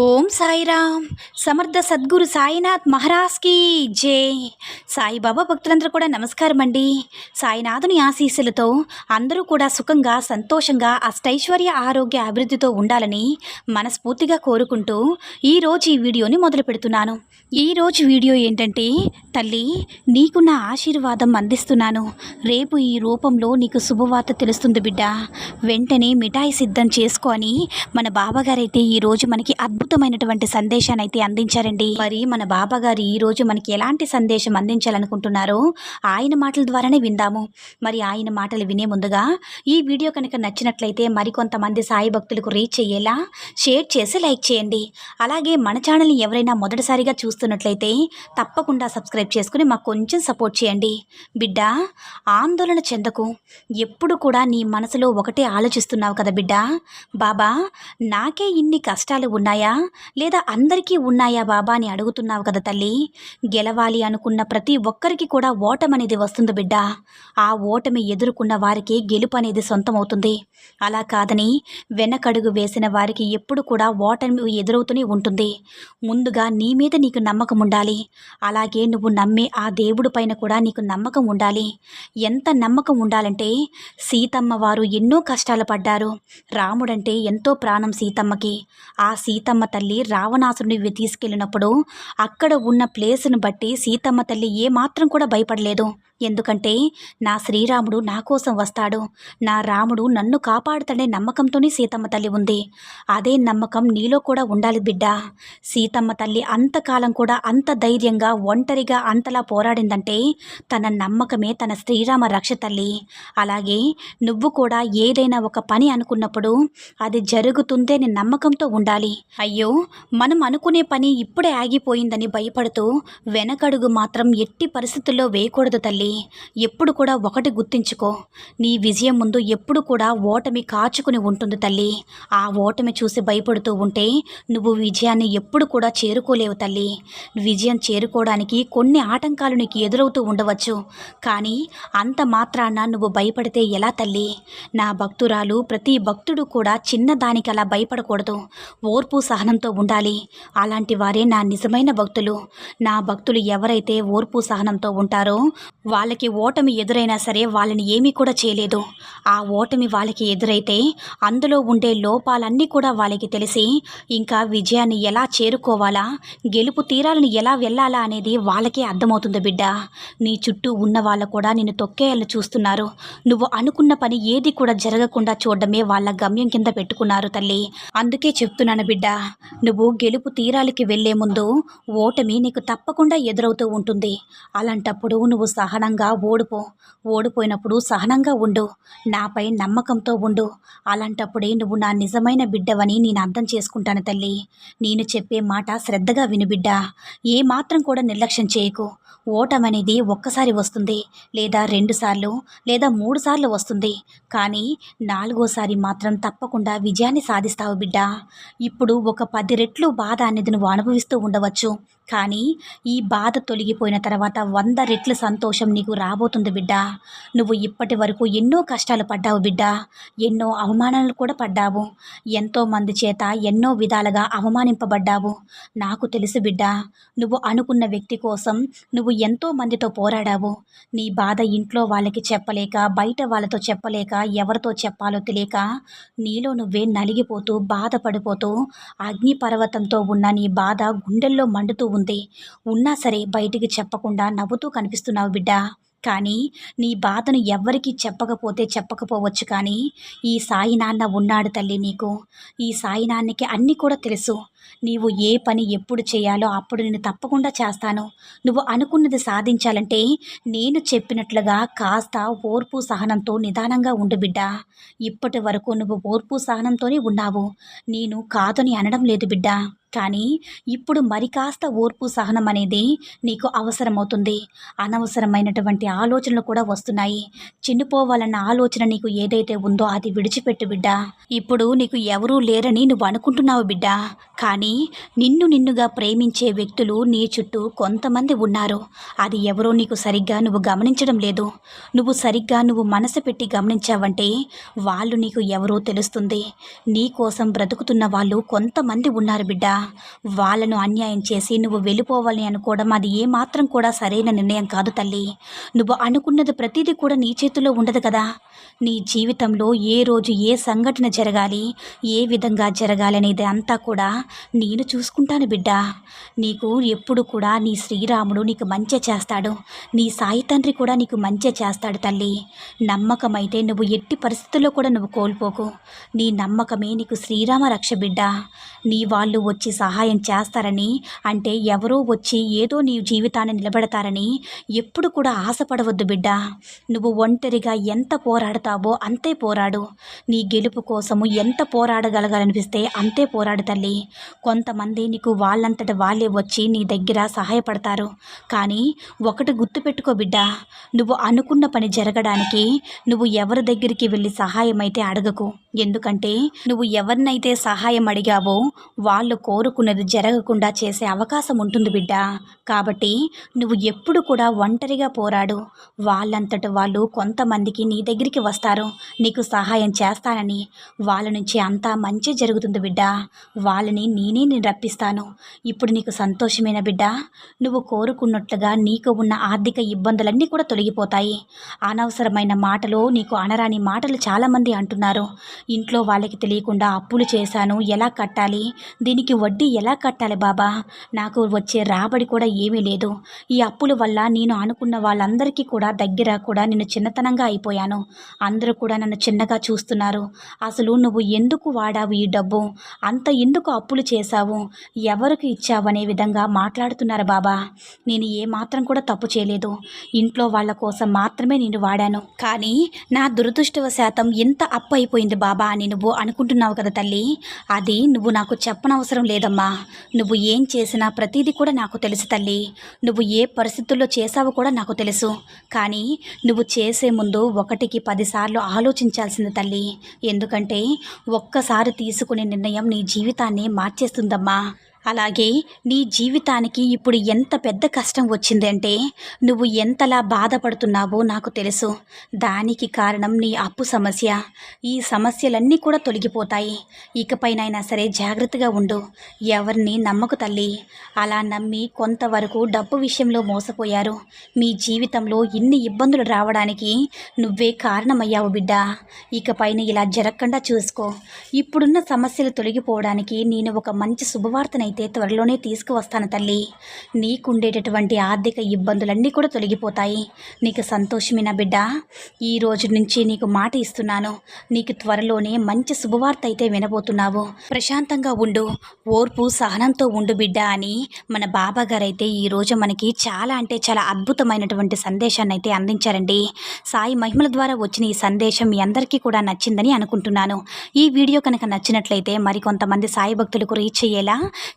ఓం సాయిరామ్. సమర్థ సద్గురు సాయినాథ్ మహారాజ్కి జై. సాయిబాబా భక్తులందరూ కూడా నమస్కారం అండి. సాయినాథుని ఆశీస్సులతో అందరూ కూడా సుఖంగా సంతోషంగా అష్టైశ్వర్య ఆరోగ్య అభివృద్ధితో ఉండాలని మనస్ఫూర్తిగా కోరుకుంటూ ఈరోజు ఈ వీడియోని మొదలు పెడుతున్నాను. ఈరోజు వీడియో ఏంటంటే తల్లి నీకు నా ఆశీర్వాదం అందిస్తున్నాను. రేపు ఈ రూపంలో నీకు శుభవార్త తెలుస్తుంది బిడ్డ. వెంటనే మిఠాయి సిద్ధం చేసుకొని మన బాబాగారైతే ఈరోజు మనకి అద్భుతమైనటువంటి సందేశాన్ని అయితే అందించారండి. మరి మన బాబాగారు ఈరోజు మనకి ఎలాంటి సందేశం అందించాలనుకుంటున్నారో ఆయన మాటల ద్వారానే విందాము. మరి ఆయన మాటలు వినే ముందుగా ఈ వీడియో కనుక నచ్చినట్లయితే మరికొంతమంది సాయి భక్తులకు రీచ్ అయ్యేలా షేర్ చేసి లైక్ చేయండి. అలాగే మన ఛానల్ని ఎవరైనా మొదటిసారిగా చూస్తున్నట్లయితే తప్పకుండా సబ్స్క్రైబ్ చేసుకుని మాకు కొంచెం సపోర్ట్ చేయండి. బిడ్డ ఆందోళన చెందకు. ఎప్పుడు కూడా నీ మనసులో ఒకటే ఆలోచిస్తున్నావు కదా బిడ్డ. బాబా నాకే ఇన్ని కష్టాలు ఉన్నాయా? లేదా అందరికీ ఉన్నాయా బాబా అని అడుగుతున్నావు కదా తల్లి. గెలవాలి అనుకున్న ప్రతి ఒక్కరికి కూడా ఓటమి అనేది వస్తుంది బిడ్డ. ఆ ఓటమి ఎదుర్కొన్న వారికి గెలుపు అనేది సొంతమవుతుంది. అలా కాదని వెనకడుగు వేసిన వారికి ఎప్పుడు కూడా ఓటమి ఎదురవుతూనే ఉంటుంది. ముందుగా నీ మీద నీకు నమ్మకం ఉండాలి. అలాగే నువ్వు నమ్మే ఆ దేవుడి పైన కూడా నీకు నమ్మకం ఉండాలి. ఎంత నమ్మకం ఉండాలంటే సీతమ్మ వారు ఎన్నో కష్టాలు పడ్డారు. రాముడంటే ఎంతో ప్రాణం సీతమ్మకి. ఆ సీతమ్మ తల్లి రావణాసురుని తీసుకెళ్ళినప్పుడు అక్కడ ఉన్న ప్లేస్ను బట్టి సీతమ్మ తల్లి ఏమాత్రం కూడా భయపడలేదు. ఎందుకంటే నా శ్రీరాముడు నా కోసం వస్తాడు. నా రాముడు నన్ను కాపాడుతాడే నమ్మకంతోనే సీతమ్మ తల్లి ఉంది. అదే నమ్మకం నీలో కూడా ఉండాలి బిడ్డ. సీతమ్మ తల్లి అంతకాలం కూడా అంత ధైర్యంగా ఒంటరిగా అంతలా పోరాడిందంటే తన నమ్మకమే తన శ్రీరామ రక్ష తల్లి. అలాగే నువ్వు కూడా ఏదైనా ఒక పని అనుకున్నప్పుడు అది జరుగుతుందేని నమ్మకంతో ఉండాలి. అయ్యో మనం అనుకునే పని ఇప్పుడే ఆగిపోయిందని భయపడుతూ వెనకడుగు మాత్రం ఎట్టి పరిస్థితుల్లో వేయకూడదు తల్లి. ఎప్పుడు కూడా ఒకటి గుర్తించుకో. నీ విజయం ముందు ఎప్పుడు కూడా ఓటమి కాచుకుని ఉంటుంది తల్లి. ఆ ఓటమి చూసి భయపడుతూ ఉంటే నువ్వు విజయాన్ని ఎప్పుడు కూడా చేరుకోలేవు తల్లి. విజయం చేరుకోవడానికి కొన్ని ఆటంకాలు నీకు ఎదురవుతూ ఉండవచ్చు. కానీ అంత మాత్రాన నువ్వు భయపడితే ఎలా తల్లి? నా భక్తురాలు ప్రతి భక్తుడు కూడా చిన్నదానికి అలా భయపడకూడదు. ఓర్పు సహనంతో ఉండాలి. అలాంటి వారే నా నిజమైన భక్తులు. నా భక్తులు ఎవరైతే ఓర్పు సహనంతో ఉంటారో వాళ్ళకి ఓటమి ఎదురైనా సరే వాళ్ళని ఏమీ కూడా చేయలేదు. ఆ ఓటమి వాళ్ళకి ఎదురైతే అందులో ఉండే లోపాలన్నీ కూడా వాళ్ళకి తెలిసి ఇంకా విజయాన్ని ఎలా చేరుకోవాలా గెలుపు తీరాలను ఎలా వెళ్ళాలా అనేది వాళ్ళకే అర్థమవుతుంది బిడ్డ. నీ చుట్టూ ఉన్న వాళ్ళు కూడా నిన్ను తొక్కేయాలని చూస్తున్నారు. నువ్వు అనుకున్న పని ఏది కూడా జరగకుండా చూడడమే వాళ్ళ గమ్యం కింద పెట్టుకున్నారు తల్లి. అందుకే చెప్తున్నాను బిడ్డ నువ్వు గెలుపు తీరాలకి వెళ్ళే ముందు ఓటమి నీకు తప్పకుండా ఎదురవుతూ ఉంటుంది. అలాంటప్పుడు నువ్వు సహనంగా ఓడిపో ఓడిపోయినప్పుడు సహనంగా ఉండు. నాపై నమ్మకంతో ఉండు. అలాంటప్పుడే నువ్వు నా నిజమైన బిడ్డవని నేను అర్థం చేసుకుంటాను తల్లి. నేను చెప్పే మాట శ్రద్ధగా విను బిడ్డ. ఏ మాత్రం కూడా నిర్లక్ష్యం చేయకు. ఓటమనేది ఒక్కసారి వస్తుంది లేదా రెండుసార్లు లేదా మూడు సార్లు వస్తుంది. కానీ నాలుగోసారి మాత్రం తప్పకుండా విజయాన్ని సాధిస్తావు బిడ్డ. ఇప్పుడు ఒక పది రెట్లు బాధ అనేది నువ్వు అనుభవిస్తూ ఉండవచ్చు. కానీ ఈ బాధ తొలగిపోయిన తర్వాత వంద రెట్లు సంతోషం నీకు రాబోతుంది బిడ్డ. నువ్వు ఇప్పటి వరకు ఎన్నో కష్టాలు పడ్డావు బిడ్డ. ఎన్నో అవమానాలు కూడా పడ్డావు. ఎంతో మంది చేత ఎన్నో విధాలుగా అవమానింపబడ్డావు. నాకు తెలుసు బిడ్డ నువ్వు అనుకున్న వ్యక్తి కోసం నువ్వు ఎంతో మందితో పోరాడావు. నీ బాధ ఇంట్లో వాళ్ళకి చెప్పలేక బయట వాళ్ళతో చెప్పలేక ఎవరితో చెప్పాలో తెలియక నీలో నువ్వే నలిగిపోతూ బాధపడిపోతూ అగ్నిపర్వతంతో ఉన్న నీ బాధ గుండెల్లో మండుతూ ఉంది. ఉన్నా సరే బయటికి చెప్పకుండా నవ్వుతూ కనిపిస్తున్నావు బిడ్డ. కానీ నీ బాధను ఎవ్వరికీ చెప్పకపోతే చెప్పకపోవచ్చు కానీ ఈ సాయి నాన్న ఉన్నాడు తల్లి నీకు. ఈ సాయి నాన్నకి అన్నీ కూడా తెలుసు. నీవు ఏ పని ఎప్పుడు చేయాలో అప్పుడు నేను తప్పకుండా చేస్తాను. నువ్వు అనుకున్నది సాధించాలంటే నేను చెప్పినట్లుగా కాస్త ఓర్పు సహనంతో నిదానంగా ఉండు బిడ్డ. ఇప్పటి వరకు నువ్వు ఓర్పు సహనంతోనే ఉన్నావు. నేను కాదని అనడం లేదు బిడ్డ. కానీ ఇప్పుడు మరి కాస్త ఓర్పు సహనం అనేది నీకు అవసరమవుతుంది. అనవసరమైనటువంటి ఆలోచనలు కూడా వస్తున్నాయి. చిన్నుపోవాలన్న ఆలోచన నీకు ఏదైతే ఉందో అది విడిచిపెట్టు బిడ్డ. ఇప్పుడు నీకు ఎవరూ లేరని నువ్వు అనుకుంటున్నావు బిడ్డ. కానీ నిన్ను నిన్నుగా ప్రేమించే వ్యక్తులు నీ చుట్టూ కొంతమంది ఉన్నారు. అది ఎవరో నీకు సరిగ్గా నువ్వు గమనించడం లేదు. నువ్వు సరిగ్గా నువ్వు మనసు పెట్టి గమనించావంటే వాళ్ళు నీకు ఎవరో తెలుస్తుంది. నీ కోసం బ్రతుకుతున్న వాళ్ళు కొంతమంది ఉన్నారు బిడ్డ. వాళ్ళను అన్యాయం చేసి నువ్వు వెళ్ళిపోవాలని అనుకోవడం అది ఏమాత్రం కూడా సరైన నిర్ణయం కాదు తల్లి. నువ్వు అనుకున్నది ప్రతిదీ కూడా నీ చేతిలో ఉండదు కదా. నీ జీవితంలో ఏ రోజు ఏ సంఘటన జరగాలి ఏ విధంగా జరగాలి అనేది అంతా కూడా నేను చూసుకుంటాను బిడ్డ. నీకు ఎప్పుడు కూడా నీ శ్రీరాముడు నీకు మంచి చేస్తాడు. నీ సాయి తండ్రి కూడా నీకు మంచి చేస్తాడు తల్లి. నమ్మకమైతే నువ్వు ఎట్టి పరిస్థితుల్లో కూడా నువ్వు కోల్పోకు. నీ నమ్మకమే నీకు శ్రీరామ రక్ష బిడ్డ. నీ వాళ్ళు వచ్చి సహాయం చేస్తారని అంటే ఎవరో వచ్చి ఏదో నీ జీవితాన్ని నిలబెడతారని ఎప్పుడు కూడా ఆశపడవద్దు బిడ్డ. నువ్వు ఒంటరిగా ఎంత పోరాడతావో అంతే పోరాడు. నీ గెలుపు కోసము ఎంత పోరాడగలగాలనిపిస్తే అంతే పోరాడు తల్లి. కొంతమంది నీకు వాళ్ళంతట వాళ్ళే వచ్చి నీ దగ్గర సహాయపడతారు. కానీ ఒకటి గుర్తుపెట్టుకో బిడ్డ. నువ్వు అనుకున్న పని జరగడానికి నువ్వు ఎవరి దగ్గరికి వెళ్ళి సహాయం అయితే అడగకు. ఎందుకంటే నువ్వు ఎవరినైతే సహాయం అడిగావో వాళ్ళు కోరుకున్నది జరగకుండా చేసే అవకాశం ఉంటుంది బిడ్డ. కాబట్టి నువ్వు ఎప్పుడు కూడా ఒంటరిగా పోరాడు. వాళ్ళంతట వాళ్ళు కొంతమందికి నీ దగ్గరికి వస్తారు. నీకు సహాయం చేస్తానని వాళ్ళ నుంచి అంతా మంచి జరుగుతుంది బిడ్డ. వాళ్ళని నేనే నేను రప్పిస్తాను. ఇప్పుడు నీకు సంతోషమైన బిడ్డ? నువ్వు కోరుకున్నట్లుగా నీకు ఉన్న ఆర్థిక ఇబ్బందులన్నీ కూడా తొలగిపోతాయి. అనవసరమైన మాటలు నీకు అనరాని మాటలు చాలామంది అంటున్నారు. ఇంట్లో వాళ్ళకి తెలియకుండా అప్పులు చేశాను. ఎలా కట్టాలి? దీనికి వడ్డీ ఎలా కట్టాలి బాబా? నాకు వచ్చే రాబడి కూడా ఏమీ లేదు. ఈ అప్పుల వల్ల నేను అనుకున్న వాళ్ళందరికీ కూడా దగ్గర కూడా నేను చిన్నతనంగా అయిపోయాను. అందరూ కూడా నన్ను చిన్నగా చూస్తున్నారు. అసలు నువ్వు ఎందుకు వాడావు ఈ డబ్బు? అంత ఎందుకు అప్పులు చేశావు? ఎవరికి ఇచ్చావు అనే విధంగా మాట్లాడుతున్నారు బాబా. నేను ఏ మాత్రం కూడా తప్పు చేయలేదు. ఇంట్లో వాళ్ళ కోసం మాత్రమే నేను వాడాను. కానీ నా దురదృష్టవశాతం ఎంత అప్పు అయిపోయింది బాబా. అని నువ్వు అనుకుంటున్నావు కదా తల్లి. అది నువ్వు నాకు చెప్పనవసరం లేదమ్మా. నువ్వు ఏం చేసినా ప్రతిదీ కూడా నాకు తెలుసు తల్లి. నువ్వు ఏ పరిస్థితుల్లో చేసావో కూడా నాకు తెలుసు. కానీ నువ్వు చేసే ముందు ఒకటికి పదిసార్లు ఆలోచించాల్సింది తల్లి. ఎందుకంటే ఒక్కసారి తీసుకునే నిర్ణయం నీ జీవితాన్ని మార్చేస్తుందమ్మా. అలాగే నీ జీవితానికి ఇప్పుడు ఎంత పెద్ద కష్టం వచ్చిందంటే నువ్వు ఎంతలా బాధపడుతున్నావో నాకు తెలుసు. దానికి కారణం నీ అప్పు సమస్య. ఈ సమస్యలన్నీ కూడా తొలగిపోతాయి. ఇకపైనైనా సరే జాగ్రత్తగా ఉండు. ఎవరిని నమ్మకు తల్లి. అలా నమ్మి కొంతవరకు డబ్బు విషయంలో మోసపోయారు. మీ జీవితంలో ఇన్ని ఇబ్బందులు రావడానికి నువ్వే కారణమయ్యావు బిడ్డ. ఇకపైన ఇలా జరగకుండా చూసుకో. ఇప్పుడున్న సమస్యలు తొలగిపోవడానికి నేను ఒక మంచి శుభవార్తనైతే అయితే త్వరలోనే తీసుకువస్తాను తల్లి. నీకుండేటటువంటి ఆర్థిక ఇబ్బందులన్నీ కూడా తొలగిపోతాయి. నీకు సంతోషమైన బిడ్డ? ఈ రోజు నుంచి నీకు మాట ఇస్తున్నాను. నీకు త్వరలోనే మంచి శుభవార్త అయితే వినబోతున్నావు. ప్రశాంతంగా ఉండు. ఓర్పు సహనంతో ఉండు బిడ్డ అని మన బాబా గారైతే ఈరోజు మనకి చాలా అంటే చాలా అద్భుతమైనటువంటి సందేశాన్ని అయితే అందించారండి. సాయి మహిమల ద్వారా వచ్చిన ఈ సందేశం మీ అందరికీ కూడా నచ్చిందని అనుకుంటున్నాను. ఈ వీడియో కనుక నచ్చినట్లయితే మరికొంతమంది సాయి భక్తులకు రీచ్ అయ్యేలా